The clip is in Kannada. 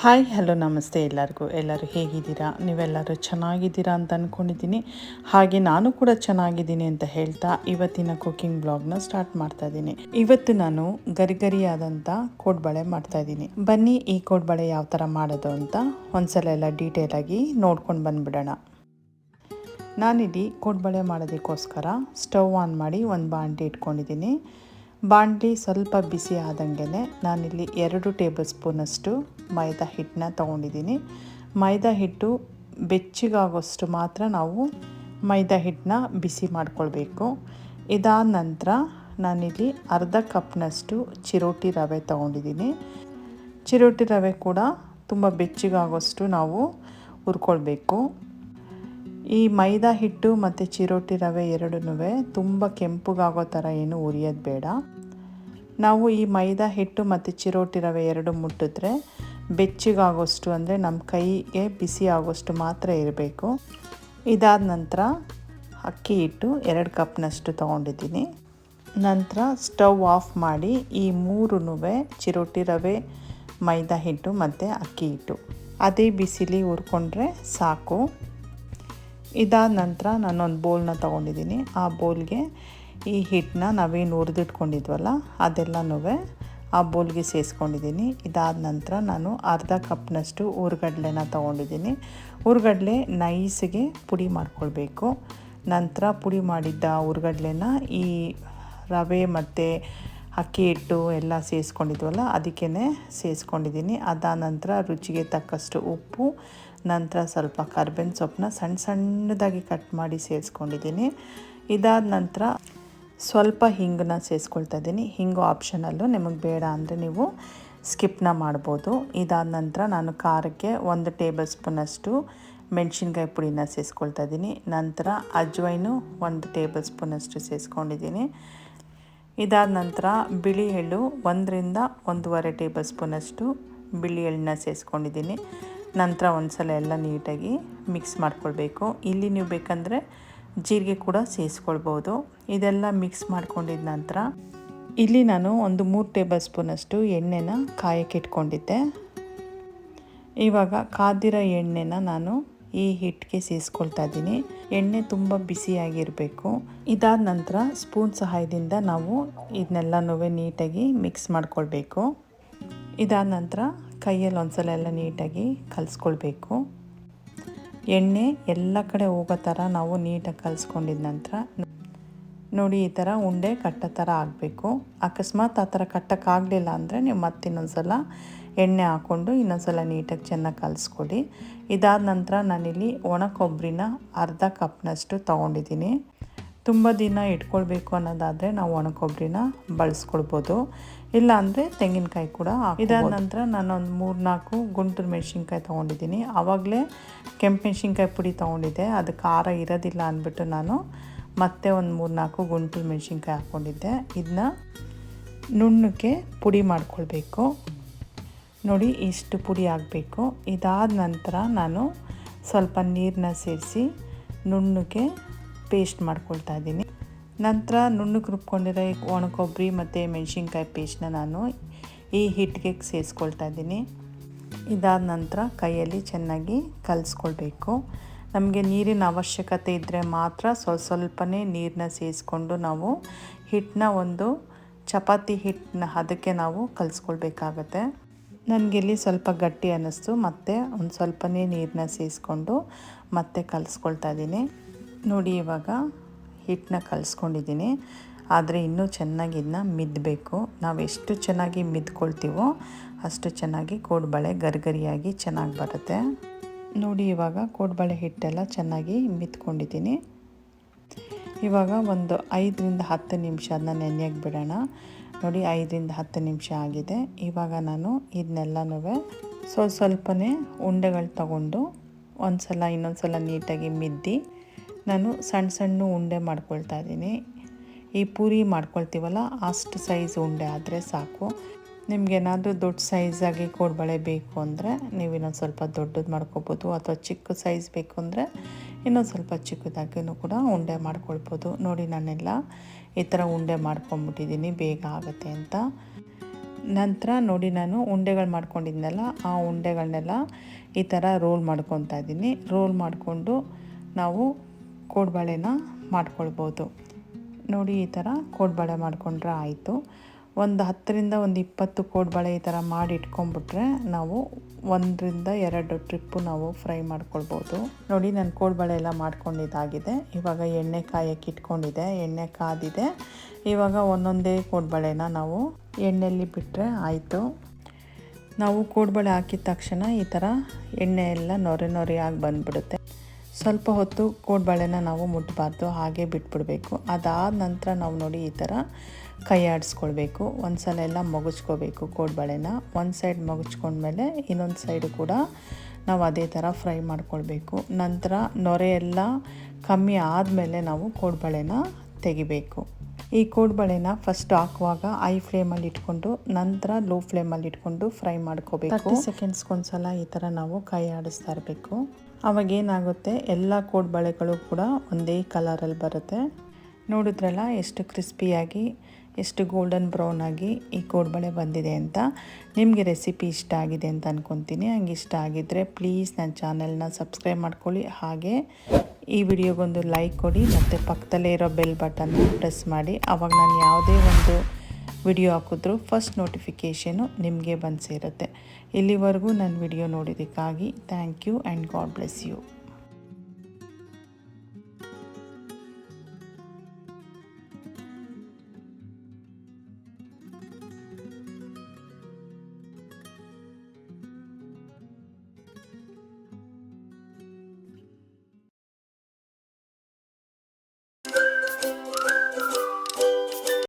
ಹಾಯ್, ಹಲೋ, ನಮಸ್ತೆ ಎಲ್ಲರಿಗೂ. ಎಲ್ಲರೂ ಹೇಗಿದ್ದೀರಾ? ನೀವೆಲ್ಲರೂ ಚೆನ್ನಾಗಿದ್ದೀರಾ ಅಂತ ಅಂದ್ಕೊಂಡಿದ್ದೀನಿ ಹಾಗೆ ನಾನು ಕೂಡ ಚೆನ್ನಾಗಿದ್ದೀನಿ ಅಂತ ಹೇಳ್ತಾ ಇವತ್ತಿನ ಕುಕಿಂಗ್ ಬ್ಲಾಗ್ನ ಸ್ಟಾರ್ಟ್ ಮಾಡ್ತಾ ಇದ್ದೀನಿ. ಇವತ್ತು ನಾನು ಗರಿಗರಿಯಾದಂಥ ಕೋಡ್ಬಳೆ ಮಾಡ್ತಾ ಇದ್ದೀನಿ. ಬನ್ನಿ ಈ ಕೋಡ್ಬಳೆ ಯಾವ ಥರ ಮಾಡೋದು ಅಂತ ಒಂದ್ಸಲ ಎಲ್ಲ ಡೀಟೇಲ್ ಆಗಿ ನೋಡ್ಕೊಂಡು ಬಂದ್ಬಿಡೋಣ. ನಾನಿಲ್ಲಿ ಕೋಡ್ಬಳೆ ಮಾಡೋದಕ್ಕೋಸ್ಕರ ಸ್ಟವ್ ಆನ್ ಮಾಡಿ ಒಂದು ಬಾಂಡ್ಲಿ ಇಟ್ಕೊಂಡಿದ್ದೀನಿ. ಬಾಣಲಿ ಸ್ವಲ್ಪ ಬಿಸಿ ಆದಂಗೆ ನಾನಿಲ್ಲಿ ಎರಡು ಟೇಬಲ್ ಸ್ಪೂನಷ್ಟು ಮೈದಾ ಹಿಟ್ಟನ್ನ ತೊಗೊಂಡಿದ್ದೀನಿ. ಮೈದಾ ಹಿಟ್ಟು ಬೆಚ್ಚಗಾಗೋಷ್ಟು ಮಾತ್ರ ನಾವು ಮೈದಾ ಹಿಟ್ಟನ್ನ ಬಿಸಿ ಮಾಡಿಕೊಳ್ಬೇಕು. ಇದಾದ ನಂತರ ನಾನಿಲ್ಲಿ ಅರ್ಧ ಕಪ್ನಷ್ಟು ಚಿರೋಟಿ ರವೆ ತೊಗೊಂಡಿದ್ದೀನಿ. ಚಿರೋಟಿ ರವೆ ಕೂಡ ತುಂಬ ಬೆಚ್ಚಗಾಗೋಷ್ಟು ನಾವು ಹುರ್ಕೊಳ್ಬೇಕು. ಈ ಮೈದಾ ಹಿಟ್ಟು ಮತ್ತು ಚಿರೋಟಿ ರವೆ ಎರಡೂ ತುಂಬ ಕೆಂಪುಗಾಗೋ ಥರ ಏನು ಉರಿಯೋದು ಬೇಡ. ನಾವು ಈ ಮೈದಾ ಹಿಟ್ಟು ಮತ್ತು ಚಿರೋಟಿ ರವೆ ಎರಡು ಮುಟ್ಟಿದ್ರೆ ಬೆಚ್ಚಗಾಗೋಷ್ಟು ಅಂದರೆ ನಮ್ಮ ಕೈಗೆ ಬಿಸಿ ಆಗೋಷ್ಟು ಮಾತ್ರ ಇರಬೇಕು. ಇದಾದ ನಂತರ ಅಕ್ಕಿ ಹಿಟ್ಟು ಎರಡು ಕಪ್ನಷ್ಟು ತೊಗೊಂಡಿದ್ದೀನಿ. ನಂತರ ಸ್ಟವ್ ಆಫ್ ಮಾಡಿ ಈ ಮೂರೂ ಚಿರೋಟಿ ರವೆ, ಮೈದಾ ಹಿಟ್ಟು ಮತ್ತು ಅಕ್ಕಿ ಹಿಟ್ಟು. ಅದೇ ಬಿಸಿಲಿ ಹುರ್ಕೊಂಡ್ರೆ ಸಾಕು. ಇದಾದ ನಂತರ ನಾನೊಂದು ಬೌಲ್ನ ತೊಗೊಂಡಿದ್ದೀನಿ. ಆ ಬೌಲ್ಗೆ ಈ ಹಿಟ್ಟನ್ನ ನಾವೇನು ಹುರಿದಿಟ್ಕೊಂಡಿದ್ವಲ್ಲ ಅದೆಲ್ಲನೂ ಆ ಬೌಲ್ಗೆ ಸೇರಿಸ್ಕೊಂಡಿದ್ದೀನಿ ಇದಾದ ನಂತರ ನಾನು ಅರ್ಧ ಕಪ್ನಷ್ಟು ಹುರ್ಗಡ್ಲೆನ ತೊಗೊಂಡಿದ್ದೀನಿ. ಹುರ್ಗಡ್ಲೆ ನೈಸಿಗೆ ಪುಡಿ ಮಾಡ್ಕೊಳ್ಬೇಕು. ನಂತರ ಪುಡಿ ಮಾಡಿದ್ದ ಹುರ್ಗಡ್ಲೆನ ಈ ರವೆ ಮತ್ತು ಅಕ್ಕಿ ಹಿಟ್ಟು ಎಲ್ಲ ಸೇರಿಸ್ಕೊಂಡಿದ್ವಲ್ಲ ಅದಕ್ಕೇ ಸೇರಿಸ್ಕೊಂಡಿದ್ದೀನಿ ಅದಾದ ನಂತರ ರುಚಿಗೆ ತಕ್ಕಷ್ಟು ಉಪ್ಪು ನಂತರ ಸ್ವಲ್ಪ ಕರ್ಬೇವಿನ ಸೊಪ್ಪನ್ನ ಸಣ್ಣ ಸಣ್ಣದಾಗಿ ಕಟ್ ಮಾಡಿ ಸೇರಿಸ್ಕೊಂಡಿದ್ದೀನಿ. ಇದಾದ ನಂತರ ಸ್ವಲ್ಪ ಹಿಂಗನ್ನ ಸೇರಿಸ್ಕೊಳ್ತಾ ಇದ್ದೀನಿ. ಹಿಂಗು ಆಪ್ಷನಲ್ಲು ನಿಮಗೆ ಬೇಡ ಅಂದರೆ ನೀವು ಸ್ಕಿಪ್ನ ಮಾಡ್ಬೋದು. ಇದಾದ ನಂತರ ನಾನು ಖಾರಕ್ಕೆ ಒಂದು ಟೇಬಲ್ ಸ್ಪೂನಷ್ಟು ಮೆಣಸಿನ್ಕಾಯಿ ಪುಡಿನ ಸೇರಿಸ್ಕೊಳ್ತಾ ಇದ್ದೀನಿ. ನಂತರ ಅಜ್ವೈನು ಒಂದು ಟೇಬಲ್ ಸ್ಪೂನಷ್ಟು ಸೇರಿಸ್ಕೊಂಡಿದ್ದೀನಿ. ಇದಾದ ನಂತರ ಬಿಳಿ ಎಳ್ಳು ಒಂದರಿಂದ ಒಂದೂವರೆ ಟೇಬಲ್ ಸ್ಪೂನಷ್ಟು ಬಿಳಿ ಎಳ್ಳನ್ನ ಸೇರಿಸ್ಕೊಂಡಿದ್ದೀನಿ. ನಂತರ ಒಂದು ಸಲ ಎಲ್ಲ ನೀಟಾಗಿ ಮಿಕ್ಸ್ ಮಾಡ್ಕೊಳ್ಬೇಕು. ಇಲ್ಲಿ ನೀವು ಬೇಕಂದರೆ ಜೀರಿಗೆ ಕೂಡ ಸೇರಿಸ್ಕೊಳ್ಬೋದು ಇದೆಲ್ಲ ಮಿಕ್ಸ್ ಮಾಡ್ಕೊಂಡಿದ ನಂತರ ಇಲ್ಲಿ ನಾನು ಒಂದು ಮೂರು ಟೇಬಲ್ ಸ್ಪೂನಷ್ಟು ಎಣ್ಣೆನ ಕಾಯಕ್ಕೆ ಇಟ್ಕೊಂಡಿದ್ದೆ. ಇವಾಗ ಕಾದಿರೋ ಎಣ್ಣೆನ ನಾನು ಈ ಹಿಟ್ಟಿಗೆ ಸೇರಿಸ್ಕೊಳ್ತಾ ಇದ್ದೀನಿ. ಎಣ್ಣೆ ತುಂಬ ಬಿಸಿಯಾಗಿರಬೇಕು ಇದಾದ ನಂತರ ಸ್ಪೂನ್ ಸಹಾಯದಿಂದ ನಾವು ಇದನ್ನೆಲ್ಲನೂ ನೀಟಾಗಿ ಮಿಕ್ಸ್ ಮಾಡ್ಕೊಳ್ಬೇಕು. ಇದಾದ ನಂತರ ಕೈಯಲ್ಲಿ ಒಂದ್ಸಲ ಎಲ್ಲ ನೀಟಾಗಿ ಕಲಿಸ್ಕೊಳ್ಬೇಕು. ಎಣ್ಣೆ ಎಲ್ಲ ಕಡೆ ಹೋಗೋ ಥರ ನಾವು ನೀಟಾಗಿ ಕಲಿಸ್ಕೊಂಡಿದ ನಂತರ ನೋಡಿ ಈ ಥರ ಉಂಡೆ ಕಟ್ಟೋ ಥರ ಆಗಬೇಕು. ಅಕಸ್ಮಾತ್ ಆ ಥರ ಕಟ್ಟೋಕ್ಕಾಗಲಿಲ್ಲ ಅಂದರೆ ನೀವು ಮತ್ತೆ ಇನ್ನೊಂದ್ಸಲ ಎಣ್ಣೆ ಹಾಕ್ಕೊಂಡು ಇನ್ನೊಂದ್ಸಲ ನೀಟಾಗಿ ಚೆನ್ನಾಗಿ ಕಲಿಸ್ಕೊಡಿ. ಇದಾದ ನಂತರ ನಾನಿಲ್ಲಿ ಒಣ ಕೊಬ್ಬರಿನ ಅರ್ಧ ಕಪ್ನಷ್ಟು ತೊಗೊಂಡಿದ್ದೀನಿ. ತುಂಬ ದಿನ ಇಟ್ಕೊಳ್ಬೇಕು ಅನ್ನೋದಾದರೆ ನಾವು ಒಣ ಕೊಬ್ಬರಿನ ಬಳಸ್ಕೊಳ್ಬೋದು. ಇಲ್ಲ ಅಂದರೆ ತೆಂಗಿನಕಾಯಿ ಕೂಡ ಇದಾದ ನಂತರ ನಾನೊಂದು ಮೂರು ನಾಲ್ಕು ಗುಂಟೂರು ಮೆಣಸಿನ್ಕಾಯಿ ತೊಗೊಂಡಿದ್ದೀನಿ. ಆವಾಗಲೇ ಕೆಂಪು ಮೆಣಸಿನ್ಕಾಯಿ ಪುಡಿ ತೊಗೊಂಡಿದ್ದೆ. ಅದು ಖಾರ ಇರೋದಿಲ್ಲ ಅಂದ್ಬಿಟ್ಟು ನಾನು ಮತ್ತೆ ಒಂದು ಮೂರು ನಾಲ್ಕು ಗುಂಟೂರು ಮೆಣಸಿನ್ಕಾಯಿ ಹಾಕ್ಕೊಂಡಿದ್ದೆ ಇದನ್ನ ನುಣ್ಣಕ್ಕೆ ಪುಡಿ ಮಾಡ್ಕೊಳ್ಬೇಕು. ನೋಡಿ ಇಷ್ಟು ಪುಡಿ ಆಗಬೇಕು. ಇದಾದ ನಂತರ ನಾನು ಸ್ವಲ್ಪ ನೀರನ್ನ ಸೇರಿಸಿ ನುಣ್ಣಕ್ಕೆ ಪೇಸ್ಟ್ ಮಾಡ್ಕೊಳ್ತಾ ಇದ್ದೀನಿ. ನಂತರ ನುಣ್ಣಗೆ ರುಬ್ಕೊಂಡಿರೋ ಒಣ ಕೊಬ್ಬರಿ ಮತ್ತು ಮೆಣಸಿನ್ಕಾಯಿ ಪೇಸ್ಟ್ನ ನಾನು ಈ ಹಿಟ್ಟಿಗೆ ಸೇರಿಸ್ಕೊಳ್ತಾ ಇದ್ದೀನಿ. ಇದಾದ ನಂತರ ಕೈಯಲ್ಲಿ ಚೆನ್ನಾಗಿ ಕಲಿಸ್ಕೊಳ್ಬೇಕು. ನಮಗೆ ನೀರಿನ ಅವಶ್ಯಕತೆ ಇದ್ದರೆ ಮಾತ್ರ ಸ್ವಲ್ಪ ಸ್ವಲ್ಪನೇ ನೀರನ್ನ ಸೇರಿಸ್ಕೊಂಡು ನಾವು ಹಿಟ್ಟನ್ನ ಒಂದು ಚಪಾತಿ ಹಿಟ್ಟನ್ನ ಅದಕ್ಕೆ ನಾವು ಕಲಿಸ್ಕೊಳ್ಬೇಕಾಗತ್ತೆ. ಇಲ್ಲಿ ಸ್ವಲ್ಪ ಗಟ್ಟಿ ಅನ್ನಿಸ್ತು, ಮತ್ತು ಒಂದು ಸ್ವಲ್ಪನೇ ನೀರನ್ನ ಸೇರಿಸ್ಕೊಂಡು ಮತ್ತೆ ಕಲಿಸ್ಕೊಳ್ತಾ ಇದ್ದೀನಿ. ನೋಡಿ ಇವಾಗ ಹಿಟ್ಟನ್ನ ಕಲಿಸ್ಕೊಂಡಿದ್ದೀನಿ. ಆದರೆ ಇನ್ನೂ ಚೆನ್ನಾಗಿ ಇದನ್ನ ಮಿದ್ದಬೇಕು ನಾವು ಎಷ್ಟು ಚೆನ್ನಾಗಿ ಮಿದ್ಕೊಳ್ತೀವೋ ಅಷ್ಟು ಚೆನ್ನಾಗಿ ಕೋಡ್ಬಳೆ ಗರಿಗರಿಯಾಗಿ ಚೆನ್ನಾಗಿ ಬರುತ್ತೆ. ನೋಡಿ, ಇವಾಗ ಕೋಡ್ಬಳೆ ಹಿಟ್ಟೆಲ್ಲ ಚೆನ್ನಾಗಿ ಮಿತ್ಕೊಂಡಿದ್ದೀನಿ ಇವಾಗ ಒಂದು ಐದರಿಂದ ಹತ್ತು ನಿಮಿಷ ಅದನ್ನ ನೆನೆಯಕ್ಕೆ ಬಿಡೋಣ. ನೋಡಿ, ಐದರಿಂದ ಹತ್ತು ನಿಮಿಷ ಆಗಿದೆ. ಇವಾಗ ನಾನು ಇದನ್ನೆಲ್ಲನೂ ಸ್ವಲ್ಪ ಸ್ವಲ್ಪನೇ ಉಂಡೆಗಳು ತಗೊಂಡು ಒಂದು ಸಲ ಇನ್ನೊಂದು ಸಲ ನೀಟಾಗಿ ಮಿದ್ದಿ ನಾನು ಸಣ್ಣ ಸಣ್ಣ ಉಂಡೆ ಮಾಡ್ಕೊಳ್ತಾ ಇದ್ದೀನಿ. ಈ ಪೂರಿ ಮಾಡ್ಕೊಳ್ತೀವಲ್ಲ, ಅಷ್ಟು ಸೈಜ್ ಉಂಡೆ ಆದರೆ ಸಾಕು. ನಿಮಗೇನಾದರೂ ದೊಡ್ಡ ಸೈಜಾಗಿ ಕೋಡ್ಬಳೆ ಬೇಕು ಅಂದರೆ ನೀವು ಇನ್ನೊಂದು ಸ್ವಲ್ಪ ದೊಡ್ಡದು ಮಾಡ್ಕೊಬೋದು, ಅಥವಾ ಚಿಕ್ಕ ಸೈಜ್ ಬೇಕು ಅಂದರೆ ಇನ್ನೊಂದು ಸ್ವಲ್ಪ ಚಿಕ್ಕದಾಗಿಯೂ ಕೂಡ ಉಂಡೆ ಮಾಡ್ಕೊಳ್ಬೋದು. ನೋಡಿ ನಾನೆಲ್ಲ ಈ ಥರ ಉಂಡೆ ಮಾಡ್ಕೊಂಬಿಟ್ಟಿದ್ದೀನಿ, ಬೇಗ ಆಗುತ್ತೆ ಅಂತ. ನಂತರ ನೋಡಿ ನಾನು ಉಂಡೆಗಳು ಮಾಡ್ಕೊಂಡಿದ್ನಲ್ಲ, ಆ ಉಂಡೆಗಳನ್ನೆಲ್ಲ ಈ ಥರ ರೋಲ್ ಮಾಡ್ಕೊತಾ ಇದ್ದೀನಿ. ರೋಲ್ ಮಾಡಿಕೊಂಡು ನಾವು ಕೋಡ್ಬಳೆನ ಮಾಡ್ಕೊಳ್ಬೋದು. ನೋಡಿ, ಈ ಥರ ಕೋಡ್ಬಳೆ ಮಾಡಿಕೊಂಡ್ರೆ ಆಯಿತು. ಒಂದು ಹತ್ತರಿಂದ ಒಂದು ಇಪ್ಪತ್ತು ಕೋಡ್ಬಳೆ ಈ ಥರ ಮಾಡಿ ಇಟ್ಕೊಂಡ್ಬಿಟ್ರೆ ನಾವು ಒಂದರಿಂದ ಎರಡು ಟ್ರಿಪ್ಪು ನಾವು ಫ್ರೈ ಮಾಡ್ಕೊಳ್ಬೋದು. ನೋಡಿ, ನಾನು ಕೋಡ್ಬಳೆ ಎಲ್ಲ ಮಾಡ್ಕೊಂಡಿದ್ದಾಗಿದೆ. ಇವಾಗ ಎಣ್ಣೆ ಕಾಯಕ್ಕೆ ಇಟ್ಕೊಂಡಿದೆ. ಎಣ್ಣೆ ಕಾದಿದೆ. ಇವಾಗ ಒಂದೊಂದೇ ಕೋಡ್ಬಳೆನ ನಾವು ಎಣ್ಣೆಯಲ್ಲಿ ಬಿಟ್ಟರೆ ಆಯಿತು. ನಾವು ಕೋಡ್ಬಳೆ ಹಾಕಿದ ತಕ್ಷಣ ಈ ಥರ ಎಣ್ಣೆ ಎಲ್ಲ ನೊರೆ ನೊರೆಯಾಗಿ ಬಂದ್ಬಿಡುತ್ತೆ. ಸ್ವಲ್ಪ ಹೊತ್ತು ಕೋಡ್ಬಳೆನ ನಾವು ಮುಟ್ಟಬಾರ್ದು ಹಾಗೆ ಬಿಟ್ಬಿಡಬೇಕು. ಅದಾದ ನಂತರ ನಾವು ನೋಡಿ ಈ ಥರ ಕೈ ಆಡಿಸ್ಕೊಳ್ಬೇಕು. ಒಂದು ಸಲ ಎಲ್ಲ ಮಗುಚ್ಕೋಬೇಕು ಕೋಡ್ಬಳೆನ. ಒಂದು ಸೈಡ್ ಮಗುಚ್ಕೊಂಡ್ಮೇಲೆ ಇನ್ನೊಂದು ಸೈಡು ಕೂಡ ನಾವು ಅದೇ ಥರ ಫ್ರೈ ಮಾಡ್ಕೊಳ್ಬೇಕು. ನಂತರ ನೊರೆ ಎಲ್ಲ ಕಮ್ಮಿ ಆದಮೇಲೆ ನಾವು ಕೋಡ್ಬಳೆನ ತೆಗಿಬೇಕು. ಈ ಕೋಡ್ಬಳೆನ ಫಸ್ಟ್ ಹಾಕುವಾಗ ಐ ಫ್ಲೇಮಲ್ಲಿ ಇಟ್ಕೊಂಡು, ನಂತರ ಲೋ ಫ್ಲೇಮಲ್ಲಿ ಇಟ್ಕೊಂಡು ಫ್ರೈ ಮಾಡ್ಕೋಬೇಕು. ಸೆಕೆಂಡ್ಸ್ಗೊಂದ್ಸಲ ಈ ಥರ ನಾವು ಕೈ ಆಡಿಸ್ತಾ ಇರಬೇಕು. ಅವಾಗ ಏನಾಗುತ್ತೆ ಕೋಡ್ ಬಳೆಗಳು ಕೂಡ ಒಂದೇ ಕಲರಲ್ಲಿ ಬರುತ್ತೆ. ನೋಡಿದ್ರಲ್ಲ, ಎಷ್ಟು ಕ್ರಿಸ್ಪಿಯಾಗಿ, ಎಷ್ಟು ಗೋಲ್ಡನ್ ಬ್ರೌನ್ ಆಗಿ ಈ ಕೋಡ್ಬಳೆ ಬಂದಿದೆ ಅಂತ. ನಿಮಗೆ ರೆಸಿಪಿ ಇಷ್ಟ ಆಗಿದೆ ಅಂತ ಅಂದ್ಕೊತೀನಿ ಹಂಗೆ ಇಷ್ಟ ಆಗಿದ್ದರೆ ಪ್ಲೀಸ್ ನನ್ನ ಚಾನೆಲ್ನ ಸಬ್ಸ್ಕ್ರೈಬ್ ಮಾಡ್ಕೊಳ್ಳಿ. ಹಾಗೆ ಈ ವಿಡಿಯೋಗೊಂದು ಲೈಕ್ ಕೊಡಿ, ಮತ್ತು ಪಕ್ಕದಲ್ಲೇ ಇರೋ ಬೆಲ್ ಬಟನ್ನ ಪ್ರೆಸ್ ಮಾಡಿ. ಅವಾಗ ನಾನು ಯಾವುದೇ ಒಂದು ವಿಡಿಯೋ ಹಾಕಿದ್ರು ಫಸ್ಟ್ ನೋಟಿಫಿಕೇಷನು ನಿಮಗೆ ಬಂದು ಸೇರುತ್ತೆ. ಇಲ್ಲಿವರೆಗೂ ನನ್ನ video ನೋಡಿದ್ದಕ್ಕಾಗಿ thank you and God bless you